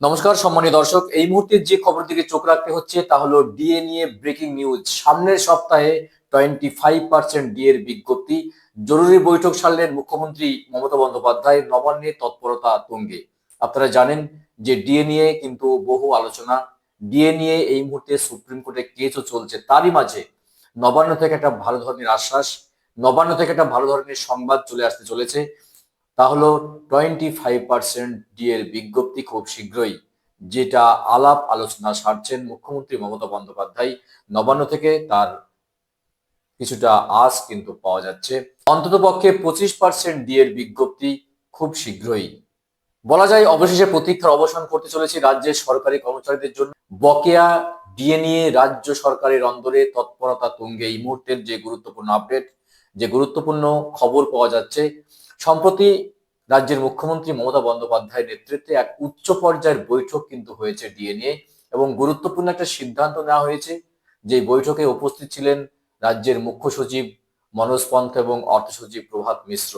নমস্কার, সম্মানীয় দর্শক। এই মুহূর্তে যে খবর দিকে চোখ রাখতে হচ্ছে তা হলো ডিএ নিয়ে ব্রেকিং নিউজ। সামনের সপ্তাহে টোয়েন্টি ফাইভ পার্সেন্ট ডিএর বিজ্ঞপ্তি। জরুরি বৈঠক সারলেন মুখ্যমন্ত্রী মমতা বন্দ্যোপাধ্যায়। নবান্নে তৎপরতা তুঙ্গে। আপনারা জানেন যে ডিএ নিয়ে কিন্তু বহু আলোচনা। ডিএ নিয়ে এই মুহূর্তে সুপ্রিম কোর্টে কেসও চলছে। তারই মাঝে নবান্ন থেকে একটা ভালো ধরনের আশ্বাস, নবান্ন থেকে একটা ভালো ধরনের সংবাদ চলে আসতে চলেছে। তা হলো টোয়েন্টি ফাইভ পার্সেন্ট ডিএর বিজ্ঞপ্তি খুব শীঘ্রই, যেটা আলাপ আলোচনা সারছেন মুখ্যমন্ত্রী মমতা বন্দ্যোপাধ্যায়। নবান্ন থেকে তার কিছুটা আশ কিন্তু পাওয়া যাচ্ছে। অন্তত পক্ষে পঁচিশ পার্সেন্ট ডিএর বিজ্ঞপ্তি খুব শীঘ্রই। বলা যায়, অবশেষে প্রতীক্ষার অবসান করতে চলেছে রাজ্যের সরকারি কর্মচারীদের জন্য। বকেয়া ডিএ নিয়ে রাজ্য সরকারের অন্দরে তৎপরতা তুঙ্গে। এই মুহূর্তের যে গুরুত্বপূর্ণ আপডেট, যে গুরুত্বপূর্ণ খবর পাওয়া যাচ্ছে সম্প্রতি রাজ্যের মুখ্যমন্ত্রী মমতা বন্দ্যোপাধ্যায়ের নেতৃত্বে এক উচ্চ পর্যায়ের বৈঠক কিন্তু হয়েছে ডিএ নিয়ে এবং গুরুত্বপূর্ণ একটা সিদ্ধান্ত নেওয়া হয়েছে। যে বৈঠকে উপস্থিত ছিলেন রাজ্যের মুখ্য সচিব মনোজ পন্থ এবং অর্থ সচিব প্রভাত মিশ্র।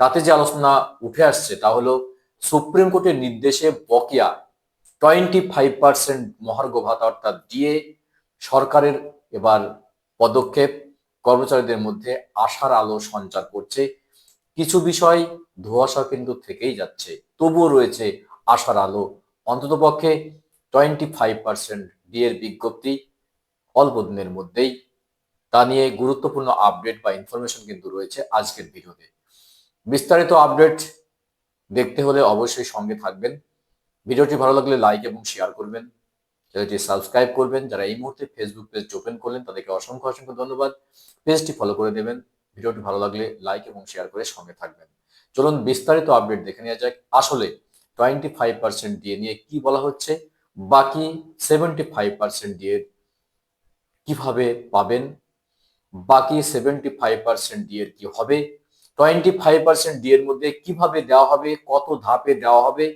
তাতে যে আলোচনা উঠে আসছে তা হলো, সুপ্রিম কোর্টের নির্দেশে বকেয়া টোয়েন্টি ফাইভ পার্সেন্ট মহার্ঘ ভাতা অর্থাৎ ডিএ সরকারের এবার পদক্ষেপ কর্মচারীদের মধ্যে আশার আলো সঞ্চার করছে। কিছু বিষয় ধোঁয়াশা কিন্তু থেকেই যাচ্ছে। তবুও রয়েছে আশার আলো। অন্ততপক্ষে টোয়েন্টি ফাইভ পার্সেন্ট ডিএর বিজ্ঞপ্তি অল্প দিনের মধ্যেই। তা নিয়ে গুরুত্বপূর্ণ আপডেট বা ইনফরমেশন কিন্তু রয়েছে আজকের ভিডিওতে। বিস্তারিত আপডেট দেখতে হলে অবশ্যই সঙ্গে থাকবেন। ভিডিওটি ভালো লাগলে লাইক এবং শেয়ার করবেন। চ্যানেলটি সাবস্ক্রাইব করবেন। যারা এই মুহূর্তে ফেসবুক পেজ ওপেন করলেন, তাদেরকে অসংখ্য অসংখ্য ধন্যবাদ। পেজটি ফলো করে দেবেন। ভিডিওটি ভালো লাগলে লাইক এবং শেয়ার করে সঙ্গে থাকবেন। চলুন বিস্তারিত আপডেট দেখে নেওয়া যাক। আসলে টোয়েন্টি ফাইভ পার্সেন্ট দিয়ে নিয়ে কি বলা হচ্ছে, বাকি সেভেন্টি ফাইভ পার্সেন্ট দিয়ে কীভাবে পাবেন, বাকি সেভেন্টি ফাইভ পার্সেন্ট ডিএর কি হবে টোয়েন্টি ফাইভ পার্সেন্ট ডিএর মধ্যে কীভাবে দেওয়া হবে, কত ধাপে দেওয়া হবে,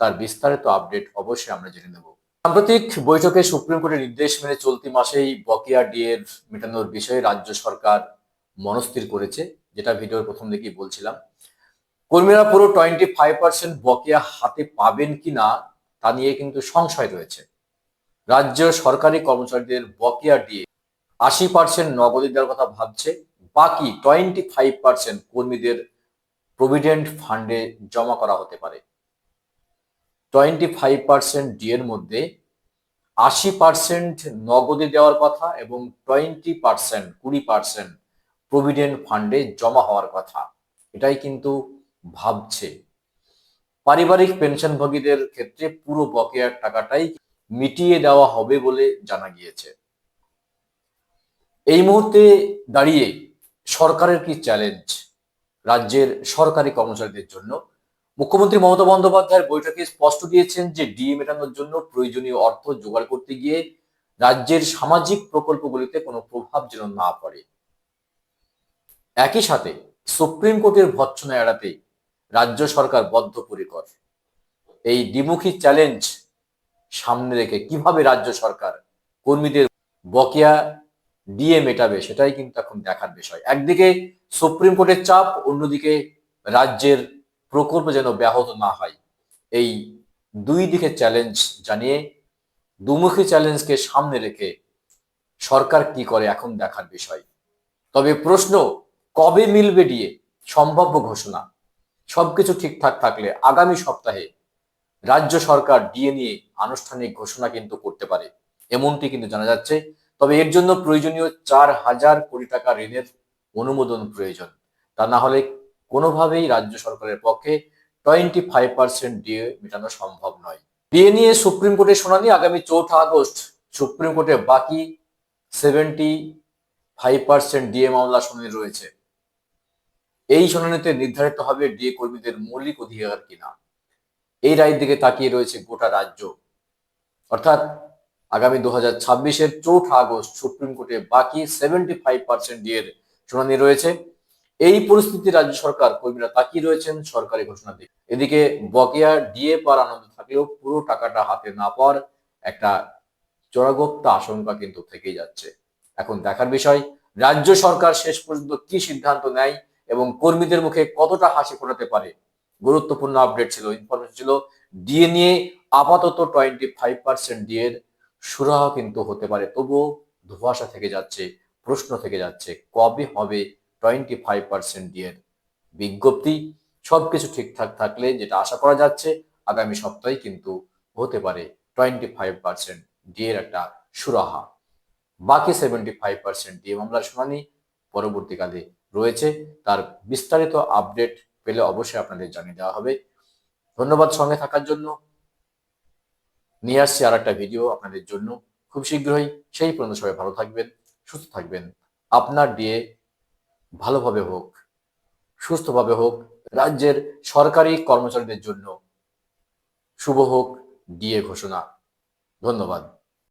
তার বিস্তারিত আপডেট অবশ্যই আমরা জেনে নেব। সাম্প্রতিক বৈঠকে সুপ্রিম কোর্টের নির্দেশ মেনে চলতি মাসেই বকেয়া ডিএর মেটানোর বিষয়ে রাজ্য সরকার মনস্থির করেছে, যেটা ভিডিওর প্রথম দিকেই বলছিলাম। কর্মীরা পুরো টোয়েন্টি ফাইভ পার্সেন্ট বকেয়া হাতে পাবেন কি না তা নিয়ে কিন্তু সংশয় রয়েছে। রাজ্য সরকারি কর্মচারীদের বকেয়া দিয়ে আশি পার্সেন্ট নগদে দেওয়ার কথা ভাবছে, বাকি টোয়েন্টি ফাইভ পার্সেন্ট কর্মীদের প্রভিডেন্ট ফান্ডে জমা করা হতে পারে। টোয়েন্টি ফাইভ পার্সেন্ট ডিএর মধ্যে আশি পার্সেন্ট নগদে দেওয়ার কথা এবং টোয়েন্টি পার্সেন্ট কুড়ি পার্সেন্ট প্রভিডেন্ট ফান্ডে জমা হওয়ার কথা। এটাই কিন্তু ভাবছে। পারিবারিক পেনশনভোগীদের ক্ষেত্রে পুরো বকেয়ার টাকাটাই মিটিয়ে দেওয়া হবে বলে জানা গিয়েছে। এই মুহূর্তে দাঁড়িয়ে সরকারের কি চ্যালেঞ্জ? রাজ্যের সরকারি কর্মচারীদের জন্য। মুখ্যমন্ত্রী মমতা বন্দ্যোপাধ্যায়ের বৈঠকে স্পষ্ট দিয়েছেন যে ডিএ মেটানোর জন্য প্রয়োজনীয় অর্থ জোগাড় করতে গিয়ে রাজ্যের সামাজিক প্রকল্পগুলিতে কোনো প্রভাব যেন না পড়ে। একই সাথে সুপ্রিম কোর্টের ভৎসনা এড়াতে রাজ্য সরকার বদ্ধপরিকর। এই দ্বিমুখী চ্যালেঞ্জ সামনে রেখে কীভাবে রাজ্য সরকার কর্মীদের বকেয়া দিয়ে মেটাবে সেটাই কিন্তু এখন দেখার বিষয়। একদিকে সুপ্রিম কোর্টের চাপ, অন্যদিকে রাজ্যের প্রকল্প যেন ব্যাহত না হয়। এই দুই দিকে চ্যালেঞ্জ জানিয়ে দুমুখী চ্যালেঞ্জকে সামনে রেখে সরকার কি করে এখন দেখার বিষয়। তবে প্রশ্ন কবে মিলবে ডিএ? সম্ভাব্য ঘোষণা। সবকিছু ঠিকঠাক থাকলে আগামী সপ্তাহে রাজ্য সরকার ডিএ নিয়ে আনুষ্ঠানিক ঘোষণা কিন্তু করতে পারে। এমনটি কিন্তু জানা যাচ্ছে। তবে এর জন্য প্রয়োজনীয় চার হাজার কোটি টাকা ঋণের অনুমোদন প্রয়োজন। তা না হলে কোনোভাবেই রাজ্য সরকারের পক্ষে টোয়েন্টি ফাইভ পার্সেন্ট ডিএ মেটানো সম্ভব নয়। ডিএ নিয়ে সুপ্রিম কোর্টের শুনানি আগামী চৌঠা আগস্ট। সুপ্রিম কোর্টে বাকি সেভেন্টি ফাইভ পার্সেন্ট ডিএ মামলা শুনানি রয়েছে। এই শুনানিতে নির্ধারিত হবে ডিএ কর্মীদের মৌলিক অধিকার কিনা। এই রায়ের দিকে তাকিয়ে রয়েছে গোটা রাজ্য। অর্থাৎ আগামী দু হাজার ছাব্বিশের চৌঠা আগস্ট সুপ্রিম কোর্টে বাকি সেভেন্টি ফাইভ পার্সেন্ট ডিএর শুনানি রয়েছে। এই পরিস্থিতি রাজ্য সরকার, কর্মীরা তাকিয়ে রয়েছেন সরকারি ঘোষণা দিকে এদিকে বকেয়া ডিএ পাওয়ার আনন্দ থাকলেও পুরো টাকাটা হাতে না পাওয়ার একটা চোরাগোপ্তা আশঙ্কা কিন্তু থেকেই যাচ্ছে। এখন দেখার বিষয়, রাজ্য সরকার শেষ পর্যন্ত কি সিদ্ধান্ত নেয় এবং কর্মীদের মুখে কতটা হাসি ফোটাতে পারে? গুরুত্বপূর্ণ আপডেট ছিল ইনফরমেশন ছিল ডিএ নিয়ে আপাতত টোয়েন্টি ফাইভ পার্সেন্ট ডিএর সুরাহা কিন্তু হতে পারে। তবুও ধোঁয়াশা থেকে যাচ্ছে, প্রশ্ন থেকে যাচ্ছে, কবে হবে টোয়েন্টি ফাইভ পার্সেন্ট ডিএর বিজ্ঞপ্তি? সবকিছু ঠিকঠাক থাকলে যেটা আশা করা যাচ্ছে, আগামী সপ্তাহে কিন্তু হতে পারে টোয়েন্টি ফাইভ পার্সেন্ট ডিএর একটা সুরাহা। বাকি সেভেন্টি ফাইভ পার্সেন্ট ডিএ মামলার শুনানি পরবর্তীকালে রয়েছে, তার বিস্তারিত আপডেট পেলে অবশ্যই আপনাদের জানিয়ে দেওয়া হবে। ধন্যবাদ সঙ্গে থাকার জন্য। নিয়ে আসছি আর একটা ভিডিও আপনাদের জন্য। খুব শীঘ্রই সেই পর্যন্ত সবাই ভালো থাকবেন, সুস্থ থাকবেন। আপনার ডিএ ভালোভাবে হোক, সুস্থভাবে হোক, রাজ্যের সরকারি কর্মচারীদের জন্য শুভ হোক ডিএ ঘোষণা। ধন্যবাদ।